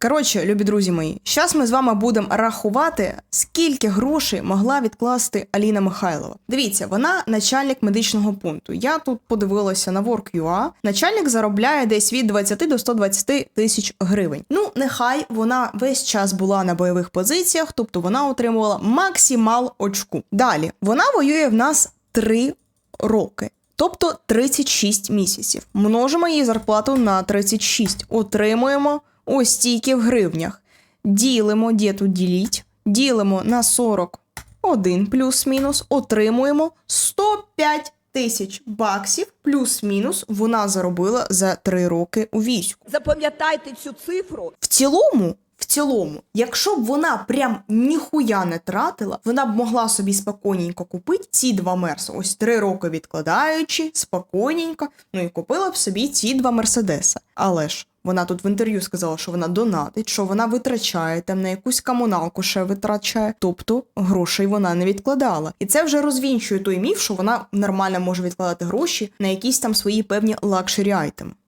Коротше, любі друзі мої, зараз ми з вами будемо рахувати, скільки грошей могла відкласти Аліна Михайлова. Дивіться, вона начальник медичного пункту. Я тут подивилася на Work.ua. Начальник заробляє десь від 20 до 120 тисяч гривень. Ну, нехай вона весь час була на бойових позиціях, тобто вона отримувала максимал очку. Далі вона воює в нас 3 роки. Тобто 36 місяців. Множимо її зарплату на 36. Отримуємо ось стільки в гривнях. Ділимо, де тут діліть, ділимо на 41 плюс-мінус, отримуємо 105 тисяч баксів плюс-мінус вона заробила за 3 роки у війську. Запам'ятайте цю цифру. В цілому, в цілому, якщо б вона прям ніхуя не тратила, вона б могла собі спокійненько купити ці два мерси. Ось три роки відкладаючи, спокійненько, ну і купила б собі ці два мерседеса. Але ж. Вона тут в інтерв'ю сказала, що вона донатить, що вона витрачає там на якусь комуналку ще витрачає. Тобто грошей вона не відкладала. І це вже розвінчує той міф, що вона нормально може відкладати гроші на якісь там свої певні лакшері айтеми.